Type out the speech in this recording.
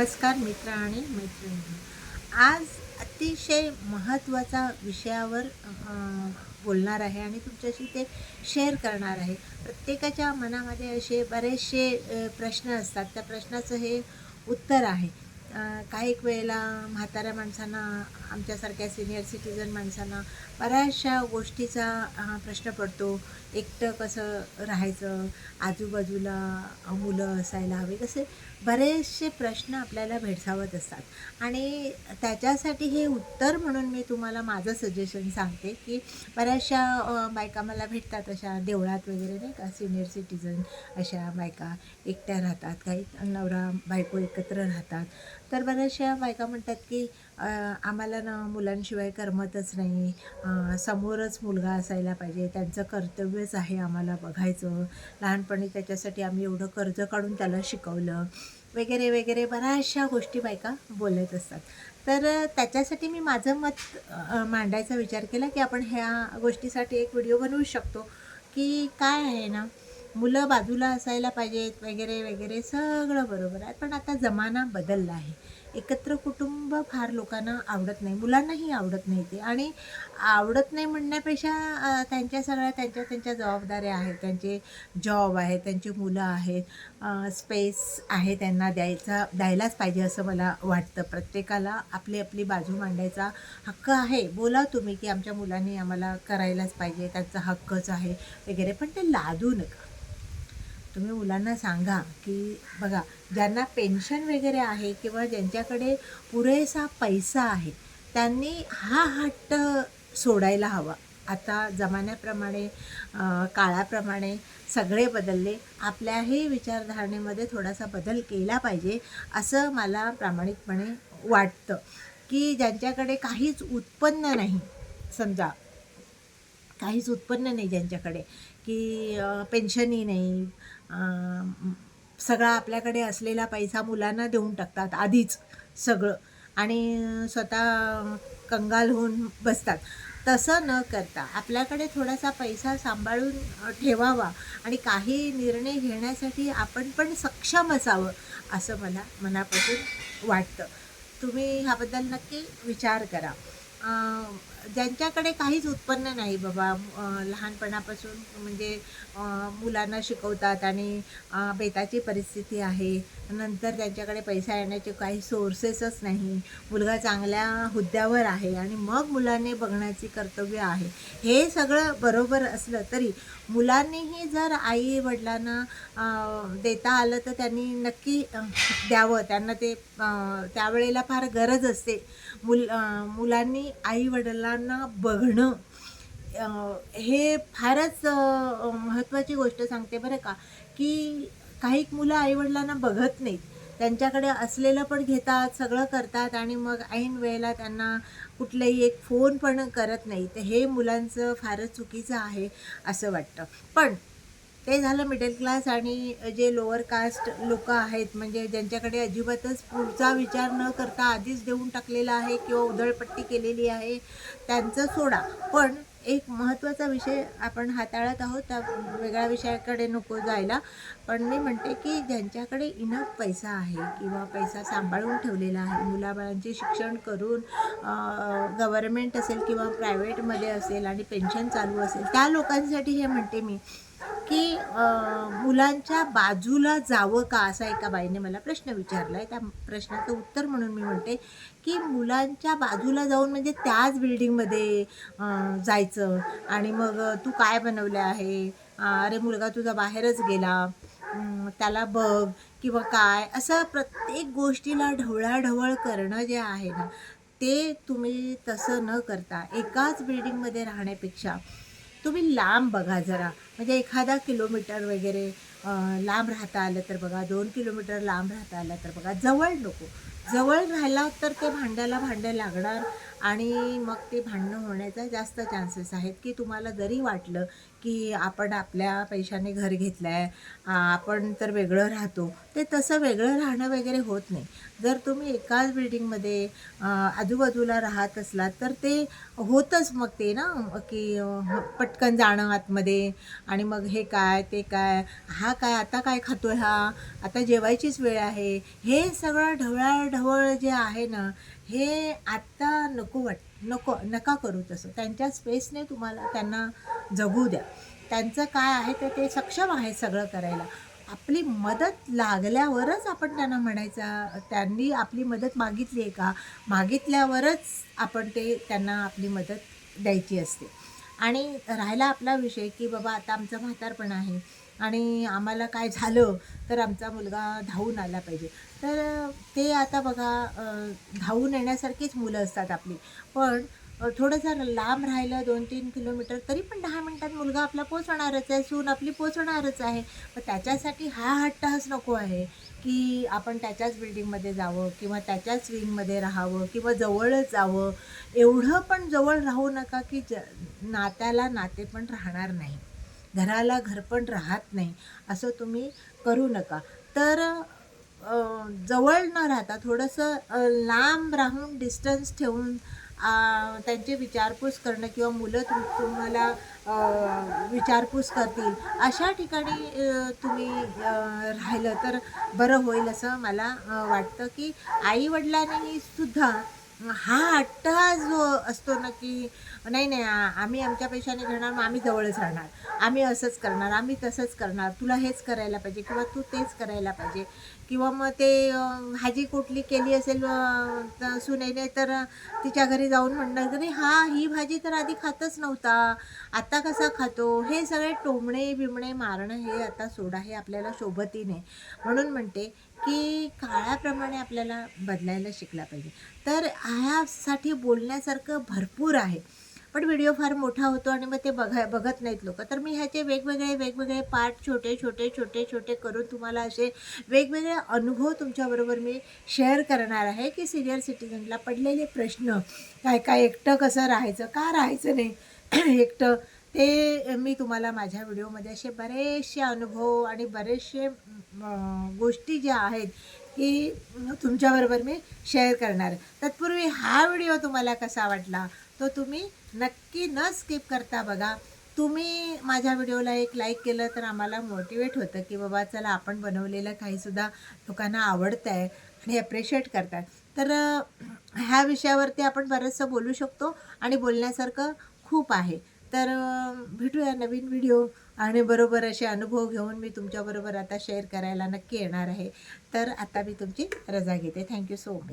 नमस्कार मित्र आणि मैत्रिणी. आज अतिशय महत्त्वाचा विषयावर बोलणार आहे आणि तुमच्याशी ते शेअर करणार आहे. प्रत्येकाच्या मनामध्ये असे बरेचसे प्रश्न असतात. त्या प्रश्नाचं हे उत्तर आहे. काही वेळेला म्हाताऱ्या माणसांना आमच्यासारख्या सिनियर सिटीजन माणसांना बऱ्याचशा गोष्टीचा प्रश्न पडतो. एकटं कसं राहायचं? आजूबाजूला मुलं असायला हवे. कसे बरेचसे प्रश्न आपल्याला भेडसावत असतात. आणि त्याच्यासाठी हे उत्तर म्हणून मी तुम्हाला माझं सजेशन सांगते की बऱ्याचशा बायका मला भेटतात अशा देवळात वगैरे नाही का? सिनियर सिटीजन अशा बायका एकट्या राहतात. काही नवरा बायको एकत्र राहतात. तर बऱ्याचशा बायका म्हणतात की आम्हाला ना मुलांशिवाय करमतच नाही. समोरच मुलगा असायला पाहिजे. त्यांचं कर्तव्यच आहे आम्हाला बघायचं. लहानपणी त्याच्यासाठी आम्ही एवढं कर्ज काढून त्याला शिकवलं. वगैरे वगैरे बऱ्याचशा गोष्टी बायका बोलत असतात. तर त्याच्यासाठी मी माझं मत मांडायचा विचार केला की आपण ह्या गोष्टीसाठी एक व्हिडिओ बनवू शकतो. की काय आहे ना मुलं बाजूला असायला पाहिजेत वगैरे वगैरे सगळं बरोबर आहे. पण आता जमाना बदलला आहे. एकत्र कुटुंब फार लोकांना आवडत नाही. मुलांनाही आवडत नाही ते. आणि आवडत नाही म्हणण्यापेक्षा त्यांच्या सगळ्या त्यांच्या त्यांच्या जबाबदाऱ्या आहेत. त्यांचे जॉब आहेत त्यांची मुलं आहेत. स्पेस आहे त्यांना द्यायचा द्यायलाच पाहिजे असं मला वाटतं. प्रत्येकाला आपली आपली बाजू मांडायचा हक्क आहे. बोला तुम्ही की आमच्या मुलांनी आम्हाला करायलाच पाहिजे त्यांचा हक्कच आहे वगैरे. पण ते लादू नका. तुम्ही मुलांना सांगा की बघा ज्यांना पेन्शन वगैरे आहे किंवा ज्यांच्याकडे पुरेसा पैसा आहे त्यांनी हा हट्ट सोडायला हवा. आता जमान्याप्रमाणे काळाप्रमाणे सगळे बदलले. आपल्याही विचारधारणेमध्ये थोडासा बदल केला पाहिजे असं मला प्रामाणिकपणे वाटतं. की ज्यांच्याकडे काहीच उत्पन्न नाही समजा काहीच उत्पन्न नाही ज्यांच्याकडे की पेन्शनही नाही. सगळा आपल्याकडे असलेला पैसा मुलांना देऊन टाकतात आधीच सगळं. आणि स्वतः कंगाल होऊन बसतात. तसं न करता आपल्याकडे थोडासा पैसा सांभाळून ठेवावा आणि काही निर्णय घेण्यासाठी आपण पण सक्षम असावं असं मला मनापासून वाटतं. तुम्ही ह्याबद्दल नक्की विचार करा. ज्यांच्याकडे काहीच उत्पन्न नाही बाबा लहानपणापासून म्हणजे मुलांना शिकवतात आणि बेताची परिस्थिती आहे. नंतर त्यांच्याकडे पैसा येण्याचे काही सोर्सेसच नाही. मुलगा चांगल्या हुद्द्यावर आहे आणि मग मुलांनी बघण्याची कर्तव्य आहे. हे सगळं बरोबर असलं तरी मुलांनीही जर आई वडिलांना देता आलं तर त्यांनी नक्की द्यावं. त्यांना ते त्यावेळेला फार गरज असते. मुल मुलांनी आई वडिलांना बघणं हे फारच महत्त्वाची गोष्ट सांगते बरं का की काही मुलं आईवडिलांना बघत नाहीत. त्यांच्याकडे असलेलं पण घेतात सगळं करतात आणि मग ऐन वेळेला त्यांना कुठलंही एक फोन पण करत नाही तर हे मुलांचं फारच चुकीचं आहे असं वाटतं. पण ते झालं मिडल क्लास आणि जे लोअर कास्ट लोक आहेत म्हणजे ज्यांच्याकडे अजिबातच पुढचा विचार न करता आधीच देऊन टाकलेला आहे किंवा उधळपट्टी केलेली आहे त्यांचं सोडा. पण एक महत्त्वाचा विषय आपण हाताळत आहोत त्या वेगळ्या विषयाकडे नको जायला. पण मी म्हणते की ज्यांच्याकडे इनफ पैसा आहे किंवा पैसा सांभाळून ठेवलेला आहे मुलाबाळांचे शिक्षण करून गव्हर्मेंट असेल किंवा प्रायव्हेटमध्ये असेल आणि पेन्शन चालू असेल त्या लोकांसाठी हे म्हणते मी. की मुलांच्या बाजूला जावं का? असा एका बाईने मला प्रश्न विचारला आहे त्या प्रश्नाचं उत्तर म्हणून मी म्हणते की मुलांच्या बाजूला जाऊन म्हणजे त्याच बिल्डिंगमध्ये जायचं. आणि मग तू काय बनवलं आहे? अरे मुलगा तुझा बाहेरच गेला. त्याला बघ किंवा काय? असं प्रत्येक गोष्टीला ढवळाढवळ करणं जे आहे ना ते तुम्ही तसं न करता एकाच बिल्डिंगमध्ये राहण्यापेक्षा तुम्ही लांब बघा जरा. म्हणजे एखादा किलोमीटर वगैरे लांब राहता आलं तर बघा दोन किलोमीटर लांब राहता आलं तर बघा जवळ नको. जवळ राहिला तर ते भांड्याला भांडं लागणार. आणि मग ते भांडणं होण्याचा जास्त चान्सेस आहेत की तुम्हाला जरी वाटलं की आपण आपल्या पैशाने घर घेतलं आहे आपण तर वेगळं राहतो ते तसं वेगळं राहणं वगैरे होत नाही. जर तुम्ही एकाच बिल्डिंगमध्ये आजूबाजूला राहत असलात तर ते होतच मग ते ना की पटकन जाणं आतमध्ये आणि मग हे काय ते काय हा काय आता काय खातो आहे हा आता जेवायचीच वेळ आहे. हे सगळं ढवळाढवळ जे आहे ना हे आत्ता नको वाट नको नका करू तसं. त्यांच्या स्पेसने तुम्हाला त्यांना जगू द्या. त्यांचं काय आहे तर ते सक्षम आहे सगळं करायला. आपली मदत लागल्यावरच आपण त्यांना म्हणायचा त्यांनी आपली मदत मागितली आहे का? मागितल्यावरच आपण ते त्यांना आपली मदत द्यायची असते. आणि राहिला आपला विषय की बाबा आता आमचं म्हातारपण आहे. आणि आम्हाला काय झालं तर आमचा मुलगा धावून आला पाहिजे. तर ते आता बघा धावून येण्यासारखीच मुलं असतात आपली. पण थोडंसं लांब राहिलं दोन तीन किलोमीटर तरी पण दहा मिनटात मुलगा आपला पोचणारच आहे सून आपली पोचणारच आहे. पण त्याच्यासाठी हा हट्टहास नको आहे की आपण त्याच्याच बिल्डिंगमध्ये जावं किंवा त्याच्याच विंगमध्ये राहावं किंवा जवळच जावं. एवढं पण जवळ राहू नका की ज नात्याला नाते पण राहणार नाही. घराला घर पण राहत नाही असं तुम्ही करू नका. तर जवळ न राहता थोडंसं लांब राहून डिस्टन्स ठेवून त्यांचे त्यांची विचारपूस करणं किंवा मुलं तुम तुम्हाला विचारपूस करतील अशा ठिकाणी तुम्ही राहिलं तर बरं होईल असं मला वाटतं की आईवडिलांनी सुद्धा हा अट्टहास असतो ना की नाही नाही आम्ही आमच्या पैशाने घेणार मग आम्ही जवळच राहणार. आम्ही असंच करणार आम्ही तसंच करणार. तुला हेच करायला पाहिजे किंवा तू तेच करायला पाहिजे. किंवा मग ते भाजी कुठली केली असेल सुनेने तर तिच्या घरी जाऊन म्हणणार की हा ही भाजी तर आधी खातच नव्हता. आता कसा खातो? हे सगळे टोमणे बिमणे मारणं हे आता सोडा हे आपल्याला शोभतीने. नाही म्हणून म्हणते की काळाप्रमाणे आपल्याला बदलायला शिकला पाहिजे. तर ह्यासाठी बोलण्यासारखं भरपूर आहे. पण व्हिडिओ फार मोठा होतो आणि मग ते बघा बघत नाहीत लोक. तर मी ह्याचे वेगवेगळे वेगवेगळे पार्ट छोटे छोटे छोटे छोटे करून तुम्हाला असे वेगवेगळे अनुभव तुमच्याबरोबर मी शेअर करणार आहे की सिनियर सिटीजनला पडलेले प्रश्न काय काय एकटं कसं राहायचं का राहायचं नाही? एकटं ते मी तुम्हाला माझ्या व्हिडिओमध्ये असे बरेचसे अनुभव आणि बरेचसे गोष्टी ज्या आहेत की तुमच्याबरोबर मी शेअर करणार. तत्पूर्वी हा व्हिडिओ तुम्हाला कसा वाटला तो तुम्ही नक्की न स्किप करता बघा. तुम्ही माझ्या व्हिडिओला एक लाईक केलं तर आम्हाला मोटिवेट होतं की बाबा चला आपण बनवलेलं काहीसुद्धा लोकांना आवडतं आहे आणि ॲप्रिशिएट करतात. तर ह्या विषयावरती आपण बरंचसं बोलू शकतो आणि बोलण्यासारखं खूप आहे. तर भेटूया नवीन व्हिडिओ आणि बरोबर असे अनुभव घेऊन मी तुमच्याबरोबर आता शेअर करायला नक्की येणार आहे. तर आता मी तुमची रजा घेते. Thank you so much